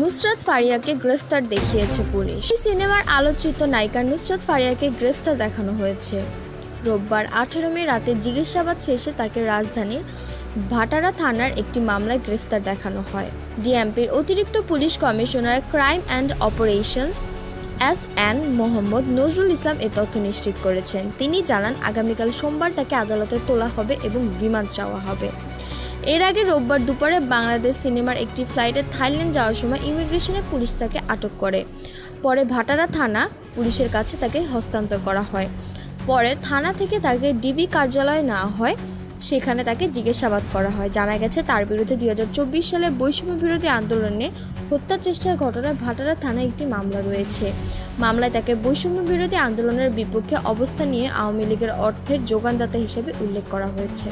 নুসরাত ফারিয়াকে গ্রেফতার দেখিয়েছে পুলিশ। এই সিনেমার আলোচিত নায়িকা নুসরাত ফারিয়াকে গ্রেফতার দেখানো হয়েছে। রোববার আঠেরো মে রাতে জিজ্ঞাসাবাদ শেষে তাকে রাজধানীর ভাটারা থানার একটি মামলায় গ্রেফতার দেখানো হয়। ডিএমপির অতিরিক্ত police commissioner crime and operations S N Mohammad Nazrul Islam এ তথ্য নিশ্চিত করেছেন। তিনি জানান, আগামীকাল সোমবার তাকে আদালতে তোলা হবে এবং রিমান্ড চাওয়া হবে। এর আগে রোববার দুপুরে বাংলাদেশ সিনেমার একটি ফ্লাইটে থাইল্যান্ড যাওয়ার সময় ইমিগ্রেশনে পুলিশ তাকে আটক করে। পরে ভাটারা থানা পুলিশের কাছে তাকে হস্তান্তর করা হয়। পরে থানা থেকে তাকে ডিবি কার্যালয়ে নেওয়া হয়। সেখানে তাকে জিজ্ঞাসাবাদ করা হয়। জানা গেছে, তার বিরুদ্ধে দুই হাজার চব্বিশ সালে বৈষম্য বিরোধী আন্দোলনে হত্যা চেষ্টার ঘটনায় ভাটারা থানায় একটি মামলা রয়েছে। মামলায় তাকে বৈষম্য বিরোধী আন্দোলনের বিপক্ষে অবস্থা নিয়ে আওয়ামী লীগের অর্থের যোগানদাতা হিসেবে উল্লেখ করা হয়েছে।